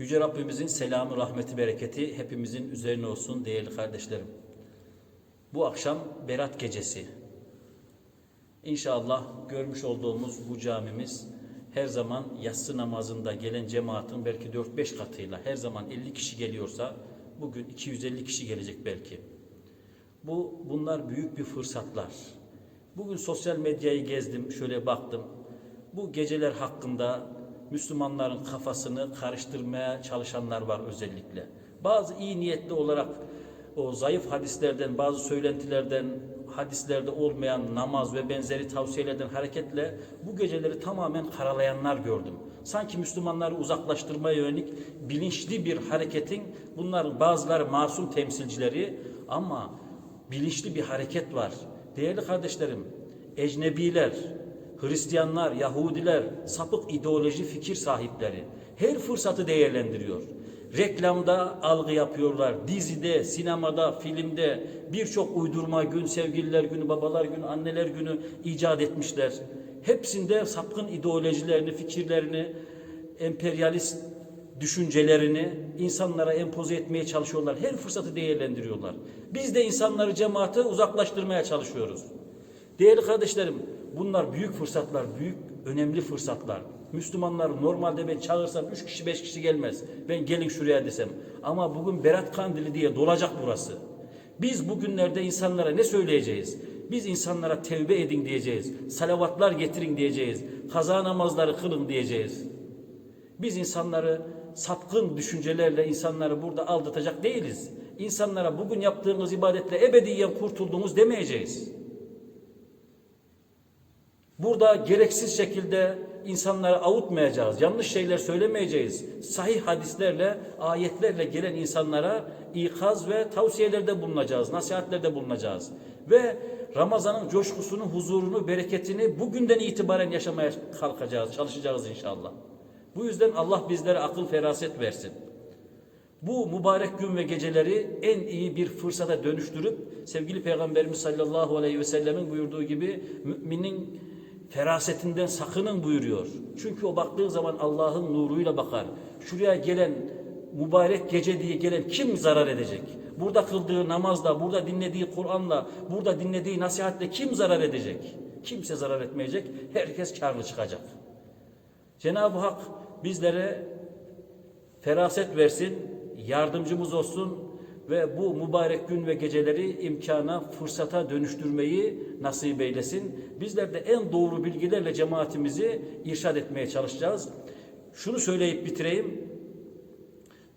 Yüce Rabbimizin selamı, rahmeti, bereketi hepimizin üzerine olsun değerli kardeşlerim. Bu akşam Berat Gecesi. İnşallah görmüş olduğumuz bu camimiz her zaman yatsı namazında gelen cemaatin belki 4-5 katıyla her zaman 50 kişi geliyorsa bugün 250 kişi gelecek belki. Bu bunlar büyük bir fırsatlar. Bugün sosyal medyayı gezdim, şöyle baktım. Bu geceler hakkında Müslümanların kafasını karıştırmaya çalışanlar var özellikle. Bazı iyi niyetli olarak o zayıf hadislerden, bazı söylentilerden, hadislerde olmayan namaz ve benzeri tavsiyelerden hareketle bu geceleri tamamen karalayanlar gördüm. Sanki Müslümanları uzaklaştırmaya yönelik bilinçli bir hareketin bunların bazıları masum temsilcileri ama bilinçli bir hareket var. Değerli kardeşlerim, ecnebiler, Hristiyanlar, Yahudiler, sapık ideoloji fikir sahipleri her fırsatı değerlendiriyor. Reklamda algı yapıyorlar, dizide, sinemada, filmde birçok uydurma gün, sevgililer günü, babalar günü, anneler günü icat etmişler. Hepsinde sapkın ideolojilerini, fikirlerini, emperyalist düşüncelerini insanlara empoze etmeye çalışıyorlar. Her fırsatı değerlendiriyorlar. Biz de insanları, cemaati uzaklaştırmaya çalışıyoruz. Değerli kardeşlerim, bunlar büyük fırsatlar, büyük önemli fırsatlar. Müslümanlar normalde ben çağırsam üç kişi beş kişi gelmez. Ben gelin şuraya desem. Ama bugün Berat Kandili diye dolacak burası. Biz bugünlerde insanlara ne söyleyeceğiz? Biz insanlara tevbe edin diyeceğiz. Salavatlar getirin diyeceğiz. Kaza namazları kılın diyeceğiz. Biz insanları sapkın düşüncelerle insanları burada aldatacak değiliz. İnsanlara bugün yaptığımız ibadetle ebediyen kurtulduğumuz demeyeceğiz. Burada gereksiz şekilde insanları avutmayacağız. Yanlış şeyler söylemeyeceğiz. Sahih hadislerle, ayetlerle gelen insanlara ikaz ve tavsiyelerde bulunacağız. Nasihatlerde bulunacağız. Ve Ramazan'ın coşkusunu, huzurunu, bereketini bugünden itibaren yaşamaya kalkacağız, çalışacağız inşallah. Bu yüzden Allah bizlere akıl feraset versin. Bu mübarek gün ve geceleri en iyi bir fırsata dönüştürüp sevgili Peygamberimiz sallallahu aleyhi ve sellemin buyurduğu gibi müminin ferasetinden sakının buyuruyor. Çünkü o baktığı zaman Allah'ın nuruyla bakar. Şuraya gelen mübarek gece diye gelen kim zarar edecek? Burada kıldığı namazla, burada dinlediği Kur'an'la, burada dinlediği nasihatle kim zarar edecek? Kimse zarar etmeyecek. Herkes karlı çıkacak. Cenab-ı Hak bizlere feraset versin, yardımcımız olsun ve bu mübarek gün ve geceleri imkana, fırsata dönüştürmeyi nasip eylesin. Bizler de en doğru bilgilerle cemaatimizi irşad etmeye çalışacağız. Şunu söyleyip bitireyim.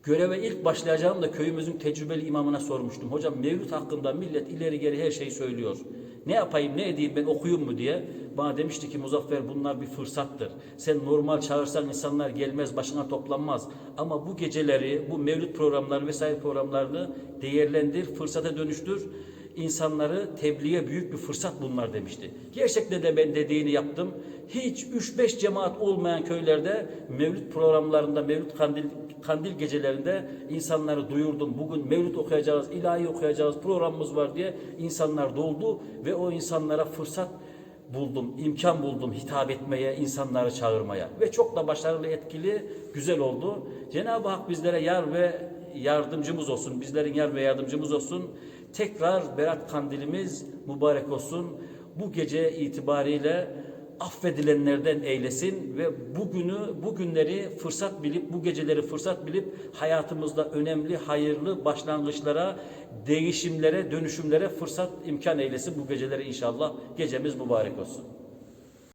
Göreve ilk başlayacağım da köyümüzün tecrübeli imamına sormuştum. Hocam mevlüt hakkında millet ileri geri her şeyi söylüyor. Ne yapayım ne edeyim ben okuyayım mu diye. Bana demişti ki Muzaffer bunlar bir fırsattır. Sen normal çağırsan insanlar gelmez başına toplanmaz. Ama bu geceleri bu mevlüt programları vesaire programlarını değerlendir, fırsata dönüştür. İnsanları tebliğe büyük bir fırsat bunlar demişti. Gerçekten de ben dediğini yaptım. Hiç 3-5 cemaat olmayan köylerde mevlüt programlarında, mevlüt kandil, kandil gecelerinde insanları duyurdum. Bugün mevlüt okuyacağız, ilahi okuyacağız, programımız var diye insanlar doldu ve o insanlara fırsat buldum, imkan buldum hitap etmeye, insanları çağırmaya ve çok da başarılı, etkili, güzel oldu. Cenab-ı Hak bizlere yar ve yardımcımız olsun, bizlerin yar ve yardımcımız olsun. Tekrar Berat Kandilimiz mübarek olsun. Bu gece itibariyle affedilenlerden eylesin ve bugünü, bugünleri fırsat bilip, bu geceleri fırsat bilip hayatımızda önemli, hayırlı başlangıçlara, değişimlere, dönüşümlere fırsat imkan eylesin bu geceleri inşallah. Gecemiz mübarek olsun.